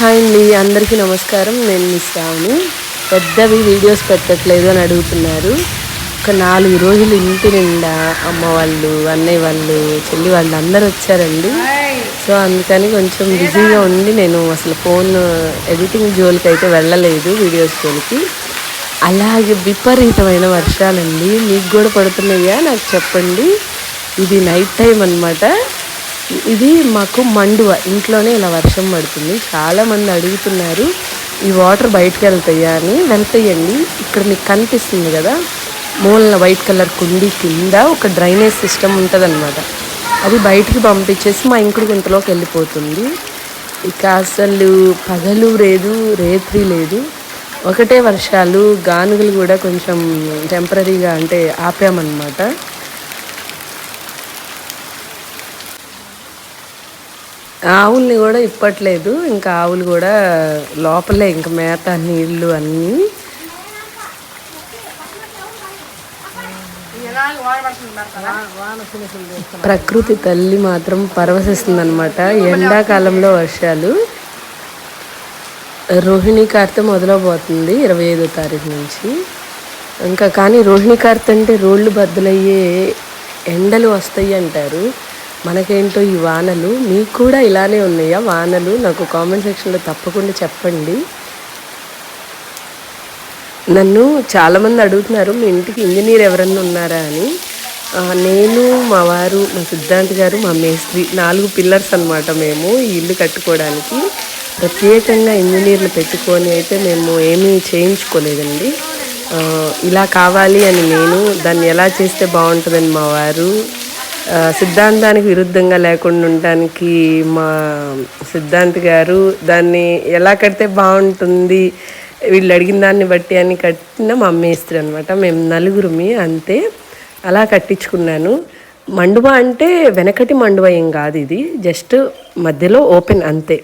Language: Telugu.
హాయ్ అండి అందరికీ నమస్కారం. నేను మీ శ్రావణి. పెద్దవి వీడియోస్ పెట్టట్లేదు అని అడుగుతున్నారు. ఒక నాలుగు రోజులు ఇంటి నిండా అమ్మ వాళ్ళు అన్నయ్య వాళ్ళు చెల్లి వాళ్ళు అందరూ వచ్చారండి. సో అందుకని కొంచెం బిజీగా ఉండి నేను అసలు ఫోన్ ఎడిటింగ్ జోలికి అయితే వెళ్ళలేదు వీడియోస్ జోలికి. అలాగే విపరీతమైన వర్షాలండి. మీకు కూడా పడుతున్నాయా? నాకు చెప్పండి. ఇది నైట్ టైం అన్నమాట. ఇది మాకు మండువ. ఇంట్లోనే ఇలా వర్షం పడుతుంది. చాలామంది అడుగుతున్నారు ఈ వాటర్ బయటకు వెళ్తాయా? అని. వెళ్తాయండి. ఇక్కడ మీకు కనిపిస్తుంది కదా మూలన వైట్ కలర్ కుండీ కింద ఒక డ్రైనేజ్ సిస్టమ్ ఉంటుంది అది బయటికి పంపించేసి మా ఇంకుడు గుంతలోకి వెళ్ళిపోతుంది. ఇక అసలు పగలు లేదు రేత్రి లేదు. ఒకటే వర్షాలు గానుగలు కూడా కొంచెం టెంపరీగా అంటే ఆపామన్నమాట. ఆవుల్ని కూడా ఇప్పట్లేదు. ఇంకా ఆవులు కూడా లోపలే ఇంకా మేత నీళ్ళు అన్నీ. ప్రకృతి తల్లి మాత్రం పరవశిస్తుంది అనమాట ఎండాకాలంలో వర్షాలు. రోహిణి కార్తె మొదలవబోతుంది ఇరవై ఐదో తారీఖు నుంచి. ఇంకా కానీ రోహిణి కార్తె అంటే రోడ్లు బద్దలయ్యే ఎండలు వస్తాయి అంటారు. మనకేంటో ఈ వానలు? మీకు కూడా ఇలానే ఉన్నాయా వానలు? నాకు కామెంట్ సెక్షన్లో తప్పకుండా చెప్పండి. నన్ను చాలామంది అడుగుతున్నారు మీ ఇంటికి ఇంజనీర్ ఎవరన్నా ఉన్నారా? అని. నేను మా వారు మా సిద్ధాంత్ గారు మా మేస్త్రి నాలుగు పిల్లర్స్ అన్నమాట మేము ఈ ఇల్లు కట్టుకోవడానికి. ప్రత్యేకంగా ఇంజనీర్లు పెట్టుకొని అయితే మేము ఏమీ చేయించుకోలేదండి. ఇలా కావాలి అని నేను దాన్ని ఎలా చేస్తే బాగుంటుందని మా వారు సిద్ధాంతానికి విరుద్ధంగా లేకుండా ఉండడానికి మా సిద్ధాంత్ గారు దాన్ని ఎలా కడితే బాగుంటుంది వీళ్ళు అడిగిన దాన్ని బట్టి అని కట్టిన మా మేస్త్రి అనమాట మేము నలుగురిమి అంతే అలా కట్టించుకున్నాను. మండువ అంటే వెనకటి మండువ ఏం కాదు ఇది జస్ట్ మధ్యలో ఓపెన్ అంతే.